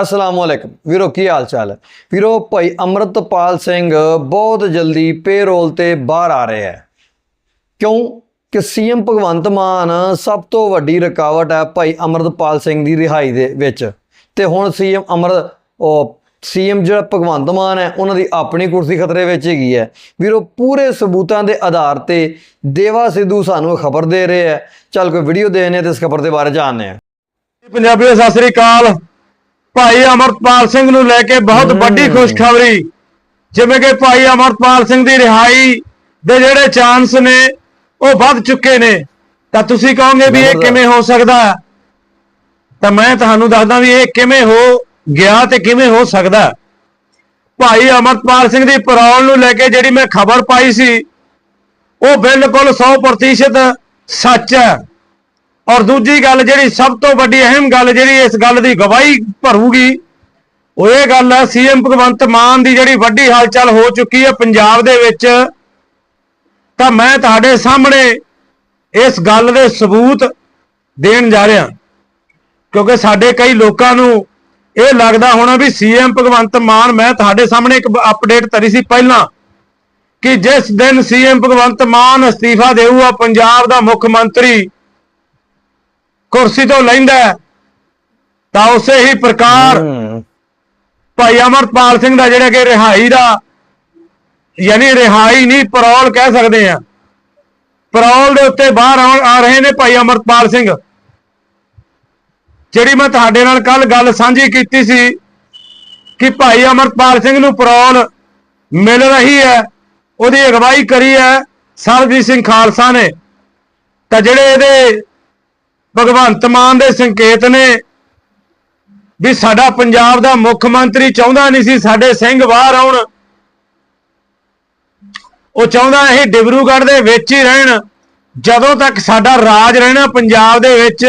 ਅਸਲਾਮ ਵਾਲੇਕਮ ਵੀਰੋ, ਕੀ ਹਾਲ ਚਾਲ ਹੈ? ਵੀਰੋ, ਭਾਈ ਅਮਰਤਪਾਲ ਸਿੰਘ ਬਹੁਤ ਜਲਦੀ ਪੇਰੋਲ ਤੇ ਬਾਹਰ ਆ ਰਿਹਾ ਹੈ। ਕਿਉਂ? ਕਿ ਸੀਐਮ ਭਗਵੰਤ ਮਾਨ ਸਭ ਤੋਂ ਵੱਡੀ ਰੁਕਾਵਟ ਹੈ ਭਾਈ ਅਮਰਤਪਾਲ ਸਿੰਘ ਦੀ ਰਿਹਾਈ ਦੇ ਵਿੱਚ। ਤੇ ਹੁਣ ਸੀਐਮ ਅਮਰ ਉਹ ਸੀਐਮ ਜਿਹੜਾ ਭਗਵੰਤ ਮਾਨ ਹੈ, ਉਹਨਾਂ ਦੀ ਆਪਣੀ ਕੁਰਸੀ ਖਤਰੇ ਵਿੱਚ ਹੈਗੀ ਹੈ। ਵੀਰੋ, ਪੂਰੇ ਸਬੂਤਾਂ ਦੇ ਆਧਾਰ ਤੇ ਦੇਵਾ ਸਿੱਧੂ ਸਾਨੂੰ ਖਬਰ ਦੇ ਰਹੇ ਹੈ। ਚੱਲ ਕੋਈ ਵੀਡੀਓ ਦੇਖਨੇ ਤੇ ਇਸ ਖਬਰ ਦੇ ਬਾਰੇ ਜਾਣਦੇ ਹਾਂ। ਪੰਜਾਬੀਓ ਸਤਿ ਸ੍ਰੀ ਅਕਾਲ। ਭਾਈ ਅਮਰਪਾਲ ਸਿੰਘ ਨੂੰ ਲੈ ਕੇ ਬਹੁਤ ਵੱਡੀ ਖੁਸ਼ਖਬਰੀ ਜਿਵੇਂ ਕਿ ਭਾਈ ਅਮਰਪਾਲ ਸਿੰਘ ਦੀ ਰਿਹਾਈ ਦੇ ਜਿਹੜੇ ਚਾਂਸ ਨੇ ਉਹ ਵੱਧ ਚੁੱਕੇ ਨੇ ਤਾਂ ਤੁਸੀਂ ਕਹੋਗੇ ਵੀ ਇਹ। ਕਿਵੇਂ ਹੋ ਸਕਦਾ? ਤਾਂ ਮੈਂ ਤੁਹਾਨੂੰ ਦੱਸਦਾ ਵੀ ਇਹ ਕਿਵੇਂ ਹੋ ਗਿਆ ਤੇ ਕਿਵੇਂ ਹੋ ਸਕਦਾ। ਭਾਈ ਅਮਰਪਾਲ ਸਿੰਘ ਦੀ ਪਰੌਲ ਨੂੰ ਲੈ ਕੇ ਜਿਹੜੀ ਮੈਂ ਖਬਰ ਪਾਈ ਸੀ ਉਹ ਬਿਲਕੁਲ 100% ਸੱਚ ਹੈ ਔਰ ਦੂਜੀ ਗੱਲ ਜਿਹੜੀ ਸਭ ਤੋਂ ਵੱਡੀ ਅਹਿਮ ਗੱਲ ਜਿਹੜੀ ਇਸ ਗੱਲ ਦੀ ਗਵਾਹੀ ਭਰੂਗੀ, ਉਹ ਇਹ ਗੱਲ ਹੈ, ਸੀਐਮ ਭਗਵੰਤ ਮਾਨ ਦੀ ਜਿਹੜੀ ਵੱਡੀ ਹਲਚਲ ਹੋ ਚੁੱਕੀ ਹੈ ਪੰਜਾਬ ਦੇ ਵਿੱਚ, ਤਾਂ ਮੈਂ ਤੁਹਾਡੇ ਸਾਹਮਣੇ ਇਸ ਗੱਲ ਦੇ ਸਬੂਤ ਦੇਣ ਜਾ ਰਿਹਾ। ਕਿਉਂਕਿ ਸਾਡੇ ਕਈ ਲੋਕਾਂ ਨੂੰ ਇਹ ਲੱਗਦਾ ਹੋਣਾ ਵੀ ਸੀਐਮ ਭਗਵੰਤ ਮਾਨ, ਮੈਂ ਤੁਹਾਡੇ ਸਾਹਮਣੇ ਇੱਕ ਅਪਡੇਟ ਧਰੀ ਸੀ ਪਹਿਲਾਂ, ਕਿ ਜਿਸ ਦਿਨ ਸੀਐਮ ਭਗਵੰਤ ਮਾਨ ਅਸਤੀਫਾ ਦੇਊਗਾ ਪੰਜਾਬ ਦਾ ਮੁੱਖ ਮੰਤਰੀ ਕੁਰਸੀ ਤੋਂ ਲੈਂਦਾ ਤਾਂ ਉਸੇ ਹੀ ਪ੍ਰਕਾਰ ਭਾਈ ਅਮਰਪਾਲ ਸਿੰਘ ਦਾ ਜਿਹੜਾ ਕਿ ਰਿਹਾਈ ਦਾ ਯਾਨੀ ਰਿਹਾਈ ਨਹੀਂ ਪਰੌਲ ਕਹਿ ਸਕਦੇ ਆ ਪਰੌਲ ਦੇ ਉੱਤੇ ਬਾਹਰ ਆ ਰਹੇ ਨੇ ਭਾਈ ਅਮਰਪਾਲ ਸਿੰਘ। ਜਿਹੜੀ ਮੈਂ ਤੁਹਾਡੇ ਨਾਲ ਕੱਲ ਗੱਲ ਸਾਂਝੀ ਕੀਤੀ ਸੀ ਕਿ ਭਾਈ ਅਮਰਪਾਲ ਸਿੰਘ ਨੂੰ ਪਰੌਲ ਮਿਲ ਰਹੀ ਹੈ ਉਹਦੀ ਅਗਵਾਈ ਕਰੀ ਹੈ ਸਰਬਜੀਤ ਸਿੰਘ ਖਾਲਸਾ ਨੇ। ਤਾਂ ਜਿਹੜੇ ਇਹਦੇ ਭਗਵੰਤ ਮਾਨ ਦੇ ਸੰਕੇਤ ਨੇ ਵੀ ਸਾਡਾ ਪੰਜਾਬ ਦਾ ਮੁੱਖ ਮੰਤਰੀ ਚਾਹੁੰਦਾ ਨਹੀਂ ਸੀ ਸਾਡੇ ਸਿੰਘ ਬਾਹਰ ਆਉਣ। ਉਹ ਚਾਹੁੰਦਾ ਇਹ ਡਿਬਰੂਗੜ੍ਹ ਦੇ ਵਿੱਚ ਹੀ ਰਹਿਣ। ਜਦੋਂ ਤੱਕ ਸਾਡਾ ਰਾਜ ਰਹਿਣਾ ਪੰਜਾਬ ਦੇ ਵਿੱਚ,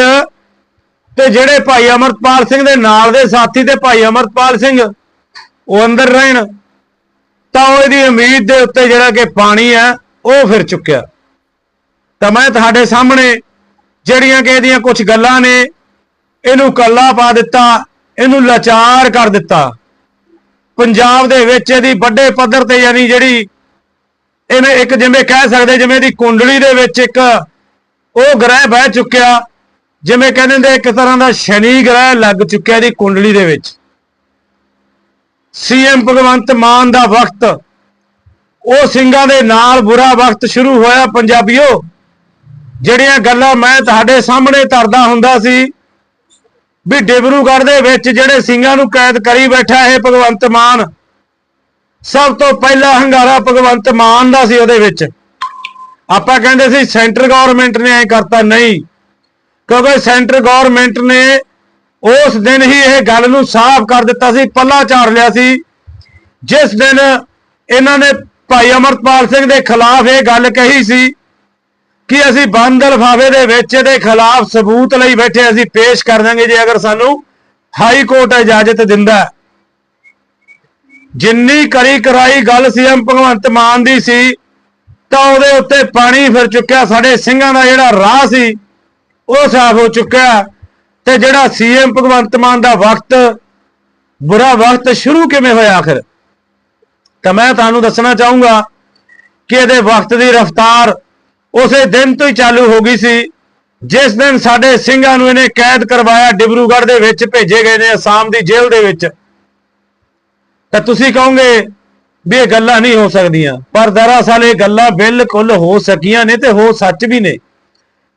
ਤੇ ਜਿਹੜੇ ਭਾਈ ਅਮਰਪਾਲ ਸਿੰਘ ਦੇ ਨਾਲ ਦੇ ਸਾਥੀ ਤੇ ਭਾਈ ਅਮਰਪਾਲ ਸਿੰਘ ਉਹ ਅੰਦਰ ਰਹਿਣ, ਤਾਂ ਉਹ ਇਹਦੀ ਉਮੀਦ ਦੇ ਉੱਤੇ ਜਿਹੜਾ ਕਿ ਪਾਣੀ ਹੈ, ਉਹ ਫਿਰ ਚੁੱਕਿਆ। ਤਾਂ ਮੈਂ ਤੁਹਾਡੇ ਸਾਹਮਣੇ ਜਿਹੜੀਆਂ ਕਿ ਇਹਦੀਆਂ ਕੁਝ ਗੱਲਾਂ ਨੇ, ਇਹਨੂੰ ਕੱਲਾ ਪਾ ਦਿੱਤਾ, ਇਹਨੂੰ ਲਾਚਾਰ ਕਰ ਦਿੱਤਾ। ਪੰਜਾਬ ਦੇ ਵਿੱਚ ਇਹਦੀ ਵੱਡੇ ਪੱਧਰ ਤੇ ਯਾਨੀ ਜਿਹੜੀ ਇਹਨੇ ਇੱਕ ਜਿਵੇਂ ਕਹਿ ਸਕਦੇ, ਜਿਵੇਂ ਇਹਦੀ ਕੁੰਡਲੀ ਦੇ ਵਿੱਚ ਇੱਕ ਉਹ ਗ੍ਰਹਿ ਬਹਿ ਚੁੱਕਿਆ, ਜਿਵੇਂ ਕਹਿੰਦੇ ਨੇ ਇੱਕ ਤਰ੍ਹਾਂ ਦਾ ਸ਼ਨੀ ਗ੍ਰਹਿ ਲੱਗ ਚੁੱਕਿਆ ਇਹਦੀ ਕੁੰਡਲੀ ਦੇ ਵਿੱਚ। ਸੀਐਮ ਭਗਵੰਤ ਮਾਨ ਦਾ ਵਕਤ, ਉਹ ਸਿੰਘਾਂ ਦੇ ਨਾਲ ਬੁਰਾ ਵਕਤ ਸ਼ੁਰੂ ਹੋਇਆ, ਪੰਜਾਬੀਓ। ਜਿਹੜੀਆਂ ਗੱਲਾਂ ਮੈਂ ਤੁਹਾਡੇ ਸਾਹਮਣੇ ਧਰਦਾ ਹੁੰਦਾ ਸੀ ਵੀ ਡਿਬਰੂਗੜ੍ਹ ਦੇ ਵਿੱਚ ਜਿਹੜੇ ਸਿੰਘਾਂ ਨੂੰ ਕੈਦ ਕਰੀ ਬੈਠਾ ਇਹ ਭਗਵੰਤ ਮਾਨ, ਸਭ ਤੋਂ ਪਹਿਲਾ ਹੰਗਾਰਾ ਭਗਵੰਤ ਮਾਨ ਦਾ ਸੀ ਉਹਦੇ ਵਿੱਚ। ਆਪਾਂ ਕਹਿੰਦੇ ਸੀ ਸੈਂਟਰ ਗਵਰਨਮੈਂਟ ਨੇ ਐ ਕਰਤਾ ਨਹੀਂ, ਕਿਉਂਕਿ ਸੈਂਟਰ ਗਵਰਨਮੈਂਟ ਨੇ ਉਸ ਦਿਨ ਹੀ ਇਹ ਗੱਲ ਨੂੰ ਸਾਫ਼ ਕਰ ਦਿੱਤਾ ਸੀ, ਪੱਲਾ ਝਾੜ ਲਿਆ ਸੀ। ਜਿਸ ਦਿਨ ਇਹਨਾਂ ਨੇ ਭਾਈ ਅਮਰਪਾਲ ਸਿੰਘ ਦੇ ਖਿਲਾਫ ਇਹ ਗੱਲ ਕਹੀ ਸੀ ਕਿ ਅਸੀਂ ਬੰਦ ਲਫਾਫੇ ਦੇ ਵਿੱਚ ਇਹਦੇ ਖਿਲਾਫ ਸਬੂਤ ਲਈ ਬੈਠੇ ਅਸੀਂ ਪੇਸ਼ ਕਰ ਦਾਂਗੇ ਜੇ ਅਗਰ ਸਾਨੂੰ ਹਾਈ ਕੋਰਟ ਇਜਾਜ਼ਤ ਦਿੰਦਾ ਜਿੰਨੀ ਕਰੀ ਕਰਾਈ ਗੱਲ ਸੀਐਮ ਭਗਵੰਤ ਮਾਨ ਦੀ ਸੀ, ਤਾਂ ਉਹਦੇ ਉੱਤੇ ਪਾਣੀ ਫਿਰ ਚੁੱਕਿਆ, ਸਾਡੇ ਸਿੰਘਾਂ ਦਾ ਜਿਹੜਾ ਰਾਹ ਸੀ, ਉਹ ਸਾਫ਼ ਹੋ ਚੁੱਕਿਆ ਤੇ ਜਿਹੜਾ ਸੀਐਮ ਭਗਵੰਤ ਮਾਨ ਦਾ ਵਕਤ, ਬੁਰਾ ਵਕਤ ਸ਼ੁਰੂ ਕਿਵੇਂ ਹੋਇਆ ਆਖਰ? ਤਾਂ ਮੈਂ ਤੁਹਾਨੂੰ ਦੱਸਣਾ ਚਾਹੂੰਗਾ ਕਿ ਇਹਦੇ ਵਕਤ ਦੀ ਰਫ਼ਤਾਰ ਉਸੇ ਦਿਨ ਤੋਂ ਹੀ ਚਾਲੂ ਹੋ ਗਈ ਸੀ। ਜਿਸ ਦਿਨ ਸਾਡੇ ਸਿੰਘਾਂ ਨੂੰ ਇਹਨੇ ਕੈਦ ਕਰਵਾਇਆ, ਡਿਬਰੂਗੜ੍ਹ ਦੇ ਵਿੱਚ ਭੇਜੇ ਗਏ ਨੇ, ਅਸਾਮ ਦੀ ਜੇਲ੍ਹ ਦੇ ਵਿੱਚ। ਤਾਂ ਤੁਸੀਂ ਕਹੋਗੇ ਵੀ ਇਹ ਗੱਲਾਂ ਨਹੀਂ ਹੋ ਸਕਦੀਆਂ। ਪਰ ਦਰਅਸਲ ਇਹ ਗੱਲਾਂ ਬਿਲਕੁਲ ਹੋ ਸਕੀਆਂ ਨੇ ਤੇ ਹੋ ਸੱਚ ਵੀ ਨੇ।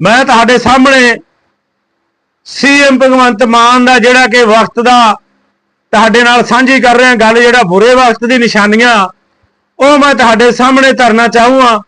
ਮੈਂ ਤੁਹਾਡੇ ਸਾਹਮਣੇ ਸੀਐਮ ਭਗਵੰਤ ਮਾਨ ਦਾ ਜਿਹੜਾ ਕਿ ਵਕਤ ਦਾ ਤੁਹਾਡੇ ਨਾਲ ਸਾਂਝੀ ਕਰ ਰਿਹਾ, ਗੱਲ ਜਿਹੜਾ ਬੁਰੇ ਵਕਤ ਦੀ ਨਿਸ਼ਾਨੀਆਂ, ਉਹ ਮੈਂ ਤੁਹਾਡੇ ਸਾਹਮਣੇ ਧਰਨਾ ਚਾਹੂੰਗਾ।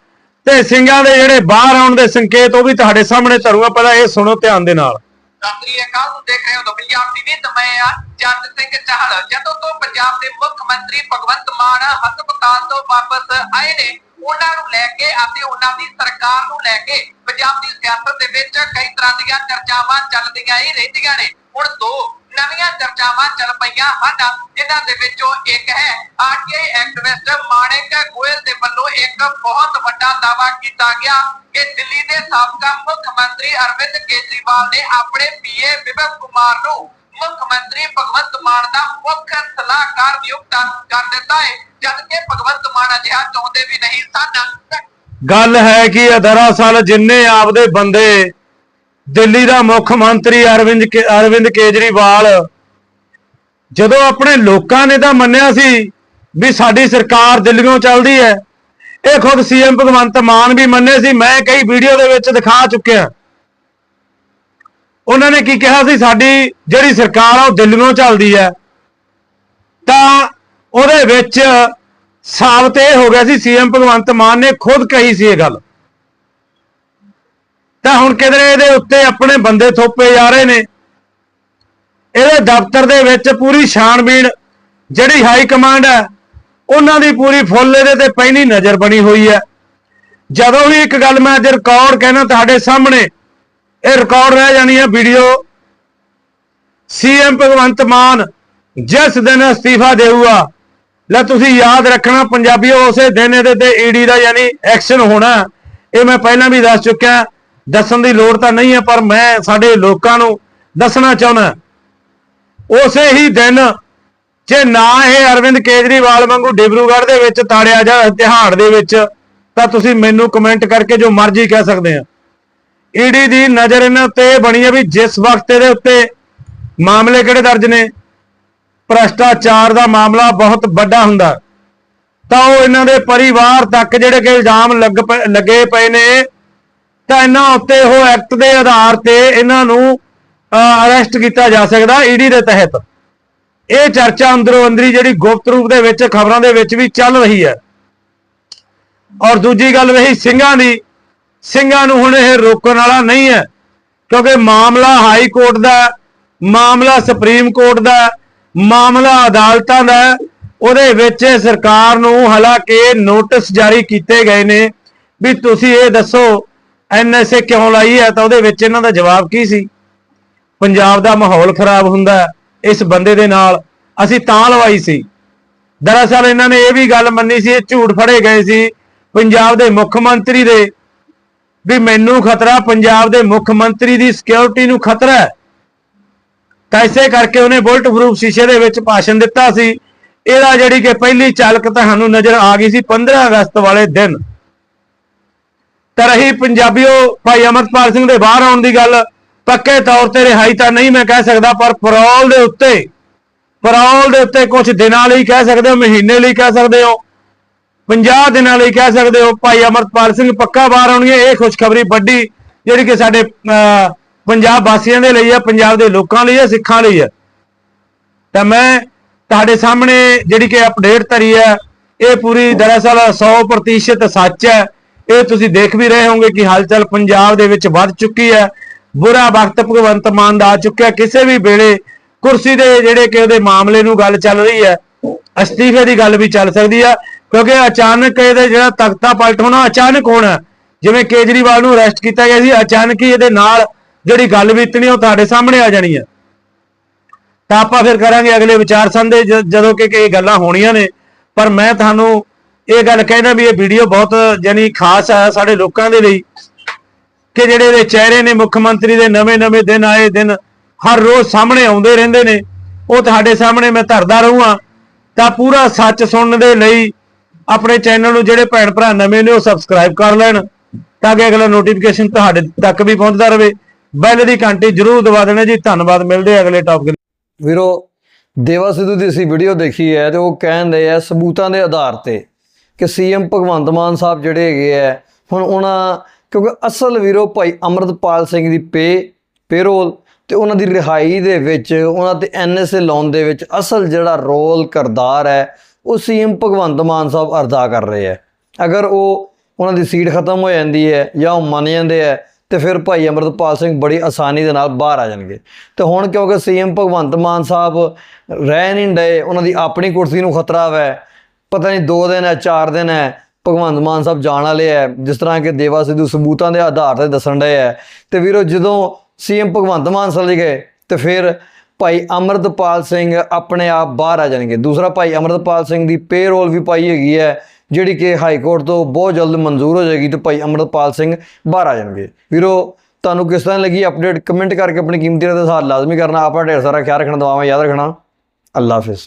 ਤੇ ਸਿੰਘਾਂ ਦੇ ਜਿਹੜੇ ਬਾਹਰ ਆਉਣ ਦੇ ਸੰਕੇਤ ਉਹ ਵੀ ਤੁਹਾਡੇ ਸਾਹਮਣੇ ਧਰੂੰਗਾ, ਪਹਿਲਾਂ ਇਹ ਸੁਣੋ ਧਿਆਨ ਦੇ ਨਾਲ। ਸਤਿ ਅਕਾਲ ਨੂੰ ਦੇਖ ਰਹੇ ਹੋ ਤਾਂ ਪੰਜਾਬ ਟੀਵੀ ਤੇ ਮੈਂ ਆ ਜੰਦ ਸਿੰਘ ਚਾਹਲ, ਜਦੋਂ ਤੋਂ ਪੰਜਾਬ ਦੇ ਮੁੱਖ ਮੰਤਰੀ ਭਗਵੰਤ ਮਾਨ ਹਸਪਤਾਲ ਤੋਂ ਵਾਪਸ ਆਏ ਨੇ, ਉਹਨਾਂ ਨੂੰ ਲੈ ਕੇ ਅਤੇ ਉਹਨਾਂ ਦੀ ਸਰਕਾਰ ਨੂੰ ਲੈ ਕੇ ਪੰਜਾਬ ਦੀ ਸਿਆਸਤ ਦੇ ਵਿੱਚ ਕਈ ਤਰ੍ਹਾਂ ਦੀਆਂ ਚਰਚਾਵਾਂ ਚੱਲਦੀਆਂ ਹੀ ਰਹਿੰਦੀਆਂ ਨੇ। ਹੁਣ ਦੋ ਨਵੀਆਂ ਚਰਚਾਵਾਂ ਚੱਲ ਪਈਆਂ ਹਨ। ਜਿਨ੍ਹਾਂ ਦੇ ਵਿੱਚੋਂ ਇੱਕ ਹੈ, ਆਰਟੀਆਈ ਐਕਟਿਵਿਸਟ ਮਾਣਿਕ ਗੋਇਲ ਦੇ ਵੱਲੋਂ ਇੱਕ ਬਹੁਤ ਵੱਡਾ ਦਾਅਵਾ ਕੀਤਾ ਗਿਆ ਕਿ ਦਿੱਲੀ ਦੇ ਸਾਬਕਾ ਮੁੱਖ ਮੰਤਰੀ ਅਰਵਿੰਦ ਕੇਜਰੀਵਾਲ ਨੇ ਆਪਣੇ ਪੀਏ ਵਿਪਨ ਕੁਮਾਰ ਨੂੰ ਮੁੱਖ ਮੰਤਰੀ ਭਗਵੰਤ ਭਗਵੰਤ ਮਾਨ ਦਾ ਮੁੱਖ ਸਲਾਹਕਾਰ ਨਿਯੁਕਤ ਕਰ ਦਿੱਤਾ ਹੈ ਜਦ ਕਿ ਭਗਵੰਤ ਮਾਨ ਅਜਿਹਾ ਚਾਹੁੰਦੇ ਵੀ ਨਹੀਂ ਸਨ। ਗੱਲ ਹੈ ਕਿ ਦਰਅਸਲ ਜਿੰਨੇ ਆਪਦੇ ਬੰਦੇ ਦਿੱਲੀ ਦਾ ਮੁੱਖ ਮੰਤਰੀ ਅਰਵਿੰਦ ਕੇ- ਅਰਵਿੰਦ ਕੇਜਰੀਵਾਲ ਜਦੋਂ ਆਪਣੇ ਲੋਕਾਂ ਨੇ ਤਾਂ ਮੰਨਿਆ ਸੀ ਵੀ ਸਾਡੀ ਸਰਕਾਰ ਦਿੱਲੀੋਂ ਚੱਲਦੀ ਹੈ। ਇਹ ਖੁਦ ਸੀਐਮ ਭਗਵੰਤ ਮਾਨ ਵੀ ਮੰਨੇ ਸੀ, ਮੈਂ ਕਈ ਵੀਡੀਓ ਦੇ ਵਿੱਚ ਦਿਖਾ ਚੁੱਕਿਆ। ਉਹਨਾਂ ਨੇ ਕੀ ਕਿਹਾ ਸੀ, ਸਾਡੀ ਜਿਹੜੀ ਸਰਕਾਰ ਆ ਉਹ ਦਿੱਲੀੋਂ ਚੱਲਦੀ ਹੈ। ਤਾਂ ਉਹਦੇ ਵਿੱਚ ਸਾਬਤ ਇਹ ਹੋ ਗਿਆ ਸੀ ਸੀਐਮ ਭਗਵੰਤ ਮਾਨ ਨੇ ਖੁਦ ਕਹੀ ਸੀ ਇਹ ਗੱਲ। ਤਾਂ ਹੁਣ ਕਿਧਰੇ ਇਹਦੇ ਉੱਤੇ ਆਪਣੇ ਬੰਦੇ ਥੋਪੇ ਜਾ ਰਹੇ ਨੇ। ਇਹਦੇ ਦਫ਼ਤਰ ਦੇ ਵਿੱਚ ਪੂਰੀ ਛਾਣਬੀਣ ਜਿਹੜੀ ਹਾਈ ਕਮਾਂਡ ਹੈ, ਉਹਨਾਂ ਦੀ ਪੂਰੀ ਫੁੱਲ ਇਹਦੇ ਤੇ ਪਹਿਨੀ ਨਜ਼ਰ ਬਣੀ ਹੋਈ ਹੈ। ਜਦੋਂ ਵੀ ਇੱਕ ਗੱਲ ਮੈਂ ਅੱਜ ਰਿਕਾਰਡ ਕਹਿਣਾ ਤੁਹਾਡੇ ਸਾਹਮਣੇ, ਇਹ ਰਿਕਾਰਡ ਰਹਿ ਜਾਣੀ ਹੈ ਵੀਡੀਓ ਸੀਐਮ ਭਗਵੰਤ ਮਾਨ ਜਿਸ ਦਿਨ ਅਸਤੀਫਾ ਦੇਊਗਾ, ਲੈ ਤੁਸੀਂ ਯਾਦ ਰੱਖਣਾ ਪੰਜਾਬੀਓ, ਉਸੇ ਦਿਨ ਇਹਦੇ ਤੇ ਈਡੀ ਦਾ ਯਾਨੀ ਐਕਸ਼ਨ ਹੋਣਾ। ਇਹ ਮੈਂ ਪਹਿਲਾਂ ਵੀ ਦੱਸ ਚੁੱਕਿਆ। ਦੱਸਣ ਦੀ ਲੋੜ ਤਾਂ ਨਹੀਂ ਹੈ, ਪਰ ਮੈਂ ਸਾਡੇ ਲੋਕਾਂ ਨੂੰ ਦੱਸਣਾ ਚਾਹੁੰਦਾ ਉਸੇ ਹੀ ਦਿਨ ਜੇ ਨਾ ਇਹ ਅਰਵਿੰਦ ਕੇਜਰੀਵਾਲ ਵਾਂਗੂ ਡਿਬਰੂਗੜ੍ਹ ਦੇ ਵਿੱਚ ਤਾੜਿਆ ਜਾ ਤਿਹਾੜ ਦੇ ਵਿੱਚ, ਤਾਂ ਤੁਸੀਂ ਮੈਨੂੰ ਕਮੈਂਟ ਕਰਕੇ ਜੋ ਮਰਜ਼ੀ ਕਹਿ ਸਕਦੇ ਆ ਈਡੀ ਦੀ ਨਜ਼ਰ ਇਹਨਾਂ ਉੱਤੇ ਇਹ ਬਣੀ ਹੈ ਵੀ ਜਿਸ ਵਕਤ ਇਹਦੇ ਉੱਤੇ ਮਾਮਲੇ ਕਿਹੜੇ ਦਰਜ ਨੇ? ਭ੍ਰਸ਼ਟਾਚਾਰ ਦਾ ਮਾਮਲਾ ਬਹੁਤ ਵੱਡਾ ਹੁੰਦਾ। ਤਾਂ ਉਹ ਇਹਨਾਂ ਦੇ ਪਰਿਵਾਰ ਤੱਕ ਜਿਹੜੇ ਕਿ ਇਲਜ਼ਾਮ ਲੱਗ ਪਏ- ਲੱਗੇ ਪਏ ਨੇ ਤਾਂ ਇਹਨਾਂ ਉੱਤੇ ਉਹ ਐਕਟ ਦੇ ਆਧਾਰ ਤੇ ਇਹਨਾਂ ਨੂੰ ਅਰੈਸਟ ਕੀਤਾ ਜਾ ਸਕਦਾ ਈਡੀ ਦੇ ਤਹਿਤ। ਇਹ ਚਰਚਾ ਅੰਦਰੋਂ ਅੰਦਰੀ ਜਿਹੜੀ ਗੁਪਤ ਰੂਪ ਦੇ ਵਿੱਚ, ਖਬਰਾਂ ਦੇ ਵਿੱਚ ਵੀ ਚੱਲ ਰਹੀ ਹੈ। ਔਰ ਦੂਜੀ ਗੱਲ ਰਹੀ ਸਿੰਘਾਂ ਦੀ, ਸਿੰਘਾਂ ਨੂੰ ਹੁਣ ਇਹ ਰੋਕਣ ਵਾਲਾ ਨਹੀਂ ਹੈ, ਕਿਉਂਕਿ ਮਾਮਲਾ ਹਾਈ ਕੋਰਟ ਦਾ ਮਾਮਲਾ ਸੁਪਰੀਮ ਕੋਰਟ ਦਾ ਮਾਮਲਾ ਅਦਾਲਤਾਂ ਦਾ ਉਹਦੇ ਵਿੱਚ ਸਰਕਾਰ ਨੂੰ ਹਾਲਾਂਕਿ ਨੋਟਿਸ ਜਾਰੀ ਕੀਤੇ ਗਏ ਨੇ ਵੀ ਤੁਸੀਂ ਇਹ ਦੱਸੋ ਐਨਐਸਏ ਕਿਉਂ ਲਾਈ ਹੈ? ਤਾਂ ਉਹਦੇ ਵਿੱਚ ਇਹਨਾਂ ਦਾ ਜਵਾਬ ਕੀ ਸੀ? ਪੰਜਾਬ ਦਾ ਮਾਹੌਲ ਖਰਾਬ ਹੁੰਦਾ ਇਸ ਬੰਦੇ ਦੇ ਨਾਲ। ਅਸੀਂ ਤਾਂ ਲਵਾਈ ਸੀ। ਦਰਅਸਲ ਇਹਨਾਂ ਨੇ ਇਹ ਵੀ ਗੱਲ ਮੰਨੀ ਸੀ, ਇਹ ਝੂਠ ਫੜੇ ਗਏ ਸੀ। ਪੰਜਾਬ ਦੇ ਮੁੱਖ ਮੰਤਰੀ ਦੇ ਵੀ ਮੈਨੂੰ ਖਤਰਾ, ਪੰਜਾਬ ਦੇ ਮੁੱਖ ਮੰਤਰੀ ਦੀ ਸਿਕਿਉਰਿਟੀ ਨੂੰ ਖਤਰਾ ਹੈ। ਤਾਂ ਇਸੇ ਕਰਕੇ ਉਹਨੇ ਬੁਲਟ ਪ੍ਰੂਫ ਸ਼ੀਸ਼ੇ ਦੇ ਵਿੱਚ ਭਾਸ਼ਣ ਦਿੱਤਾ ਸੀ। ਇਹਦਾ ਜਿਹੜੀ ਕਿ ਪਹਿਲੀ ਝਲਕ ਤੁਹਾਨੂੰ ਨਜ਼ਰ ਆ ਗਈ ਸੀ 15 ਅਗਸਤ ਵਾਲੇ ਦਿਨ। ਤਾਂ ਰਹੀ ਪੰਜਾਬੀਓ ਭਾਈ ਅਮਰਪਾਲ ਸਿੰਘ ਦੇ ਬਾਹਰ ਆਉਣ ਦੀ ਗੱਲ। ਪੱਕੇ ਤੌਰ ਤੇ ਰਿਹਾਈ ਤਾਂ ਨਹੀਂ ਮੈਂ ਕਹਿ ਸਕਦਾ ਪਰ ਪਰੌਲ ਦੇ ਉੱਤੇ ਪਰੌਲ ਦੇ ਉੱਤੇ ਕੁਝ ਦਿਨਾਂ ਲਈ ਕਹਿ ਸਕਦੇ ਹੋ ਮਹੀਨੇ ਲਈ ਕਹਿ ਸਕਦੇ ਹੋ 50 ਦਿਨਾਂ ਲਈ ਕਹਿ ਸਕਦੇ ਹੋ ਭਾਈ ਅਮਰਪਾਲ ਸਿੰਘ ਪੱਕਾ ਬਾਹਰ ਆਉਣਗੇ। ਇਹ ਖੁਸ਼ਖਬਰੀ ਵੱਡੀ ਜਿਹੜੀ ਕਿ ਸਾਡੇ ਅਹ, ਪੰਜਾਬ ਵਾਸੀਆਂ ਦੇ ਲਈ ਹੈ ਪੰਜਾਬ ਦੇ ਲੋਕਾਂ ਲਈ ਹੈ ਸਿੱਖਾਂ ਲਈ ਹੈ। ਤਾਂ ਮੈਂ ਤੁਹਾਡੇ ਸਾਹਮਣੇ ਜਿਹੜੀ ਕਿ ਅਪਡੇਟ ਧਰੀ ਹੈ ਇਹ ਪੂਰੀ ਦਰਅਸਲ 100% ਸੱਚ ਹੈ। ਇਹ ਤੁਸੀਂ ਦੇਖ ਵੀ ਰਹੇ ਹੋਵੋਗੇ ਕਿ ਹਲਚਲ ਪੰਜਾਬ ਦੇ ਵਿੱਚ ਵੱਧ ਚੁੱਕੀ ਹੈ। ਬੁਰਾ ਵਕਤ ਭਗਵੰਤ ਮਾਨ ਦਾ ਆ ਚੁੱਕਿਆ। ਕਿਸੇ ਵੀ ਵੇਲੇ ਕੁਰਸੀ ਦੇ ਜਿਹੜੇ ਕਿ ਉਹਦੇ ਮਾਮਲੇ ਨੂੰ ਗੱਲ ਚੱਲ ਰਹੀ ਹੈ, ਅਸਤੀਫੇ ਦੀ ਗੱਲ ਵੀ ਚੱਲ ਸਕਦੀ ਆ ਕਿਉਂਕਿ ਅਚਾਨਕ ਇਹਦੇ ਜਿਹੜਾ ਤਖਤਾ ਪਲਟ ਹੋਣਾ, ਅਚਾਨਕ ਹੋਣਾ ਜਿਵੇਂ ਕੇਜਰੀਵਾਲ ਨੂੰ ਅਰੈਸਟ ਕੀਤਾ ਗਿਆ ਸੀ, ਅਚਾਨਕ ਹੀ ਇਹਦੇ ਨਾਲ ਜਿਹੜੀ ਗੱਲ ਬੀਤਣੀ ਉਹ ਤੁਹਾਡੇ ਸਾਹਮਣੇ ਆ ਜਾਣੀ ਹੈ। ਤਾਂ ਆਪਾਂ ਫਿਰ ਕਰਾਂਗੇ ਅਗਲੇ ਵਿਚਾਰ ਸੰਦੇ ਜਦੋਂ ਕਿ ਕਿ ਇਹ ਗੱਲਾਂ ਹੋਣੀਆਂ ਨੇ, ਪਰ ਮੈਂ ਤੁਹਾਨੂੰ ਇਹ ਗੱਲ ਕਹਿਣਾ ਵੀ ਇਹ ਵੀਡੀਓ ਬਹੁਤ ਜਾਨੀ ਖਾਸ ਹੈ ਸਾਡੇ ਲੋਕਾਂ ਦੇ ਲਈ ਕਿ ਜਿਹੜੇ ਇਹਦੇ ਚਿਹਰੇ ਨੇ ਮੁੱਖ ਮੰਤਰੀ ਦੇ ਨਵੇਂ-ਨਵੇਂ ਦਿਨ ਆਏ ਦਿਨ ਹਰ ਰੋਜ਼ ਸਾਹਮਣੇ ਆਉਂਦੇ ਰਹਿੰਦੇ ਨੇ, ਉਹ ਤੁਹਾਡੇ ਸਾਹਮਣੇ ਮੈਂ ਧਰਦਾ ਰਹੂੰਗਾ ਤਾਂ ਪੂਰਾ ਸੱਚ ਸੁਣਨ ਦੇ ਲਈ ਆਪਣੇ ਚੈਨਲ ਨੂੰ ਜਿਹੜੇ ਭੈਣ ਭਰਾ ਨਵੇਂ ਨੇ ਉਹ ਸਬਸਕ੍ਰਾਈਬ ਕਰ ਲੈਣ ਤਾਂ ਕਿ ਅਗਲਾ ਨੋਟੀਫਿਕੇਸ਼ਨ ਤੁਹਾਡੇ ਤੱਕ ਵੀ ਪਹੁੰਚਦਾ ਰਹੇ। ਬੈਲ ਦੀ ਘੰਟੀ ਜ਼ਰੂਰ ਦਬਾ ਦੇਣਾ ਜੀ। ਧੰਨਵਾਦ। ਮਿਲਦੇ ਅਗਲੇ ਟੌਪਿਕ ਵੀਰੋ, ਦੇਵਾ ਸਿੱਧੂ ਦੀ ਅਸੀਂ ਵੀਡੀਓ ਦੇਖੀ ਹੈ ਤੇ ਉਹ ਕਹਿੰਦੇ ਆ ਸਬੂਤਾਂ ਦੇ ਆਧਾਰ ਤੇ ਕਿ ਸੀਐਮ ਭਗਵੰਤ ਮਾਨ ਸਾਹਿਬ ਜਿਹੜੇ ਹੈਗੇ ਆ, ਹੁਣ ਉਹਨਾਂ, ਕਿਉਂਕਿ ਅਸਲ ਵੀਰੋ ਭਾਈ ਅਮਰਤਪਾਲ ਸਿੰਘ ਦੀ ਪੇ ਪੇਰੋਲ ਤੇ ਉਹਨਾਂ ਦੀ ਰਿਹਾਈ ਦੇ ਵਿੱਚ, ਉਹਨਾਂ ਤੇ ਐਨਐਸਏ ਲਾਉਣ ਦੇ ਵਿੱਚ ਅਸਲ ਜਿਹੜਾ ਰੋਲ ਕਰਦਾਰ ਹੈ, ਉਹ ਸੀਐਮ ਭਗਵੰਤ ਮਾਨ ਸਾਹਿਬ ਅਰਦਾ ਕਰ ਰਹੇ ਹੈ ਅਗਰ ਉਹ ਉਹਨਾਂ ਦੀ ਸੀਟ ਖਤਮ ਹੋ ਜਾਂਦੀ ਹੈ ਜਾਂ ਉਹ ਮੰਨ ਜਾਂਦੇ ਹੈ ਤੇ ਫਿਰ ਭਾਈ ਅਮਰਤਪਾਲ ਸਿੰਘ ਬੜੀ ਆਸਾਨੀ ਦੇ ਨਾਲ ਬਾਹਰ ਆ ਜਾਣਗੇ। ਤੇ ਹੁਣ ਕਿਉਂਕਿ ਸੀਐਮ ਭਗਵੰਤ ਮਾਨ ਸਾਹਿਬ ਰਹਿ ਨਹੀਂ ਡਏ, ਉਹਨਾਂ ਦੀ ਆਪਣੀ ਕੁਰਸੀ ਨੂੰ ਖਤਰਾ ਹੈ ਪਤਾ ਨਹੀਂ 2 ਦਿਨ ਹੈ 4 ਦਿਨ ਹੈ, ਭਗਵੰਤ ਮਾਨ ਸਾਹਿਬ ਜਾਣ ਵਾਲੇ ਹੈ, ਜਿਸ ਤਰ੍ਹਾਂ ਕਿ ਦੇਵਾ ਸਿੱਧੂ ਸਬੂਤਾਂ ਦੇ ਆਧਾਰ ਤੇ ਦੱਸਣ ਡਏ ਹੈ। ਤੇ ਵੀਰੋ, ਜਦੋਂ ਸੀਐਮ ਭਗਵੰਤ ਮਾਨ ਚਲੇ ਗਏ, ਤੇ ਫਿਰ ਭਾਈ ਅਮਰਤਪਾਲ ਸਿੰਘ ਆਪਣੇ ਆਪ ਬਾਹਰ ਆ ਜਾਣਗੇ। ਦੂਸਰਾ ਭਾਈ ਅਮਰਤਪਾਲ ਸਿੰਘ ਦੀ ਪੇਰੋਲ ਵੀ ਪਾਈ ਹੈਗੀ ਹੈ, ਜਿਹੜੀ ਕਿ ਹਾਈ ਕੋਰਟ ਤੋਂ ਬਹੁਤ ਜਲਦ ਮਨਜ਼ੂਰ ਹੋ ਜਾਏਗੀ ਤੇ ਭਾਈ ਅਮਰਤਪਾਲ ਸਿੰਘ ਬਾਹਰ ਆ ਜਾਣਗੇ। ਵੀਰੋ, ਤੁਹਾਨੂੰ ਕਿਸ ਤਰ੍ਹਾਂ ਲੱਗੀ ਅਪਡੇਟ ਕਮੈਂਟ ਕਰਕੇ ਆਪਣੀ ਕੀਮਤੀ ਰਾਏ ਦਾ ਸਾਥ ਲਾਜ਼ਮੀ ਕਰਨਾ। ਆਪਣਾ ਢੇਰ ਸਾਰਾ ਖਿਆਲ ਰੱਖਣਾ ਦਵਾਵਾਂ ਯਾਦ ਰੱਖਣਾ। ਅੱਲਾ ਹਾਫਿਜ਼।